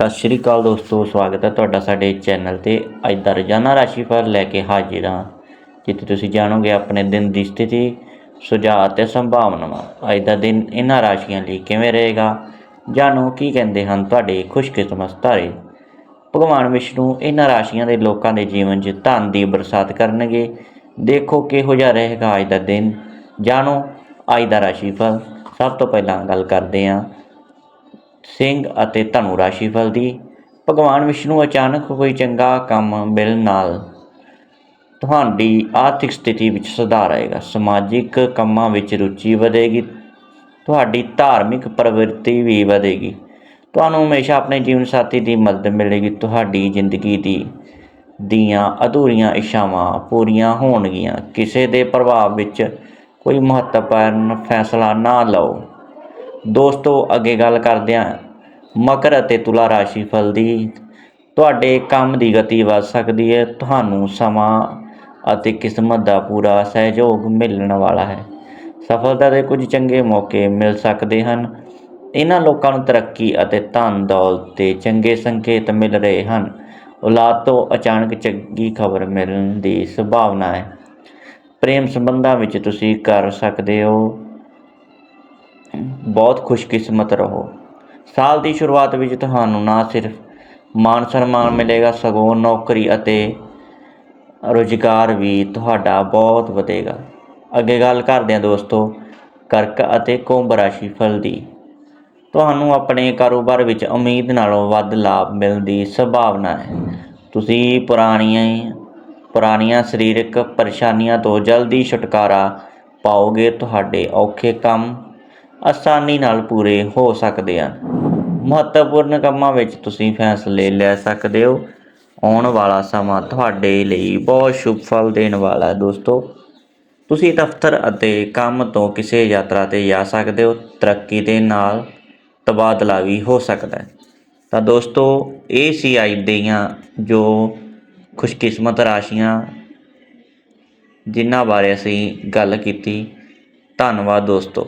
ਸਤਿ ਸ਼੍ਰੀ ਅਕਾਲ ਦੋਸਤੋ, ਸਵਾਗਤ ਹੈ ਤੁਹਾਡਾ ਸਾਡੇ ਚੈਨਲ ਤੇ। ਅੱਜ ਦਾ ਰੋਜ਼ਾਨਾ ਰਾਸ਼ੀਫਲ ਲੈ ਕੇ ਹਾਜ਼ਰ ਹਾਂ, ਜਿੱਥੇ ਤੁਸੀਂ ਜਾਣੋਗੇ ਆਪਣੇ ਦਿਨ ਦੀ ਸਥਿਤੀ, ਸੁਝਾਅ ਅਤੇ ਸੰਭਾਵਨਾਵਾਂ। ਅੱਜ ਦਾ ਦਿਨ ਇਹਨਾਂ ਰਾਸ਼ੀਆਂ ਲਈ ਕਿਵੇਂ ਰਹੇਗਾ, ਜਾਣੋ ਕੀ ਕਹਿੰਦੇ ਹਨ ਤੁਹਾਡੇ ਖੁਸ਼ਕਿਸਮਤ ਤਾਰੇ। ਭਗਵਾਨ ਵਿਸ਼ਨੂੰ ਇਹਨਾਂ ਰਾਸ਼ੀਆਂ ਦੇ ਲੋਕਾਂ ਦੇ ਜੀਵਨ 'ਚ ਧਨ ਦੀ ਬਰਸਾਤ ਕਰਨਗੇ। ਦੇਖੋ ਕਿਹੋ ਜਿਹਾ ਰਹੇਗਾ ਅੱਜ ਦਾ ਦਿਨ। ਜਾਣੋ ਅੱਜ ਦਾ ਰਾਸ਼ੀਫਲ। ਸਭ ਤੋਂ ਪਹਿਲਾਂ ਗੱਲ ਕਰਦੇ ਹਾਂ ਸਿੰਘ ਅਤੇ ਧਨੂ ਰਾਸ਼ੀਫਲ ਦੀ ਭਗਵਾਨ ਵਿਸ਼ਨੂੰ ਅਚਾਨਕ ਕੋਈ ਚੰਗਾ ਕੰਮ ਮਿਲਣ ਨਾਲ। ਤੁਹਾਡੀ ਆਰਥਿਕ ਸਥਿਤੀ ਵਿੱਚ ਸੁਧਾਰ ਆਏਗਾ। ਸਮਾਜਿਕ ਕੰਮਾਂ ਵਿੱਚ ਰੁਚੀ ਵਧੇਗੀ। ਤੁਹਾਡੀ ਧਾਰਮਿਕ ਪ੍ਰਵਿਰਤੀ ਵੀ ਵਧੇਗੀ। ਤੁਹਾਨੂੰ ਹਮੇਸ਼ਾ ਆਪਣੇ ਜੀਵਨ ਸਾਥੀ ਦੀ ਮਦਦ ਮਿਲੇਗੀ। ਤੁਹਾਡੀ ਜ਼ਿੰਦਗੀ ਦੀ ਦੀਆਂ ਅਧੂਰੀਆਂ ਇੱਛਾਵਾਂ ਪੂਰੀਆਂ ਹੋਣਗੀਆਂ। ਕਿਸੇ ਦੇ ਪ੍ਰਭਾਵ ਵਿੱਚ ਕੋਈ ਮਹੱਤਵਪੂਰਨ ਫੈਸਲਾ ਨਾ ਲਓ। ਦੋਸਤੋ, ਅੱਗੇ ਗੱਲ ਕਰਦੇ ਹਾਂ। ਮਕਰ ਅਤੇ ਤੁਲਾ ਰਾਸ਼ੀ ਫਲ ਦੀ। ਤੁਹਾਡੇ ਕੰਮ ਦੀ ਗਤੀ ਵੱਧ ਸਕਦੀ ਹੈ। ਤੁਹਾਨੂੰ ਸਮਾਂ ਅਤੇ ਕਿਸਮਤ ਦਾ ਪੂਰਾ ਸਹਿਯੋਗ ਮਿਲਣ ਵਾਲਾ ਹੈ। ਸਫਲਤਾ ਦੇ ਕੁਝ ਚੰਗੇ ਮੌਕੇ ਮਿਲ ਸਕਦੇ ਹਨ। ਇਹਨਾਂ ਲੋਕਾਂ ਨੂੰ ਤਰੱਕੀ ਅਤੇ ਧਨ ਦੌਲਤ ਦੇ ਚੰਗੇ ਸੰਕੇਤ ਮਿਲ ਰਹੇ ਹਨ। ਔਲਾਦ ਤੋਂ ਅਚਾਨਕ ਚੰਗੀ ਖਬਰ ਮਿਲਣ ਦੀ ਸੰਭਾਵਨਾ ਹੈ। ਪ੍ਰੇਮ ਸੰਬੰਧਾਂ ਵਿੱਚ ਤੁਸੀਂ ਕਰ ਸਕਦੇ ਹੋ। ਬਹੁਤ ਖੁਸ਼ਕਿਸਮਤ ਰਹੋ। ਸਾਲ ਦੀ ਸ਼ੁਰੂਆਤ ਵਿੱਚ ਤੁਹਾਨੂੰ ਨਾ ਸਿਰਫ ਮਾਨ ਸਨਮਾਨ ਮਿਲੇਗਾ, ਸਗੋਂ ਨੌਕਰੀ ਅਤੇ ਰੁਜ਼ਗਾਰ ਵੀ ਤੁਹਾਡਾ ਬਹੁਤ ਵਧੇਗਾ। ਅੱਗੇ ਗੱਲ ਕਰਦੇ ਹਾਂ ਦੋਸਤੋ, ਕਰਕ ਅਤੇ ਕੁੰਭ ਰਾਸ਼ੀ ਫਲ ਦੀ। ਤੁਹਾਨੂੰ ਆਪਣੇ ਕਾਰੋਬਾਰ ਵਿੱਚ ਉਮੀਦ ਨਾਲੋਂ ਵੱਧ ਲਾਭ ਮਿਲਣ ਦੀ ਸੰਭਾਵਨਾ ਹੈ। ਤੁਸੀਂ ਪੁਰਾਣੀਆਂ ਪੁਰਾਣੀਆਂ ਸਰੀਰਕ ਪਰੇਸ਼ਾਨੀਆਂ ਤੋਂ ਜਲਦੀ ਛੁਟਕਾਰਾ ਪਾਓਗੇ, ਤੁਹਾਡੇ ਔਖੇ ਕੰਮ ਆਸਾਨੀ ਨਾਲ ਪੂਰੇ ਹੋ ਸਕਦੇ ਹਨ। ਮਹੱਤਵਪੂਰਨ ਕੰਮਾਂ ਵਿੱਚ ਤੁਸੀਂ ਫੈਸਲੇ ਲੈ ਸਕਦੇ ਹੋ। ਆਉਣ ਵਾਲਾ ਸਮਾਂ ਤੁਹਾਡੇ ਲਈ ਬਹੁਤ ਸ਼ੁਭ ਫਲ ਦੇਣ ਵਾਲਾ ਹੈ। ਦੋਸਤੋ, ਤੁਸੀਂ ਦਫ਼ਤਰ ਅਤੇ ਕੰਮ ਤੋਂ ਕਿਸੇ ਯਾਤਰਾ ਤੇ ਜਾ ਸਕਦੇ ਹੋ। ਤਰੱਕੀ ਦੇ ਨਾਲ ਤਬਾਦਲਾ ਵੀ ਹੋ ਸਕਦਾ ਹੈ। ਤਾਂ ਦੋਸਤੋ, ਇਹ ਸੀ ਅੱਜ ਦੀਆਂ ਜੋ ਖੁਸ਼ਕਿਸਮਤ ਰਾਸ਼ੀਆਂ ਜਿਨ੍ਹਾਂ ਬਾਰੇ ਅਸੀਂ ਗੱਲ ਕੀਤੀ। ਧੰਨਵਾਦ ਦੋਸਤੋ।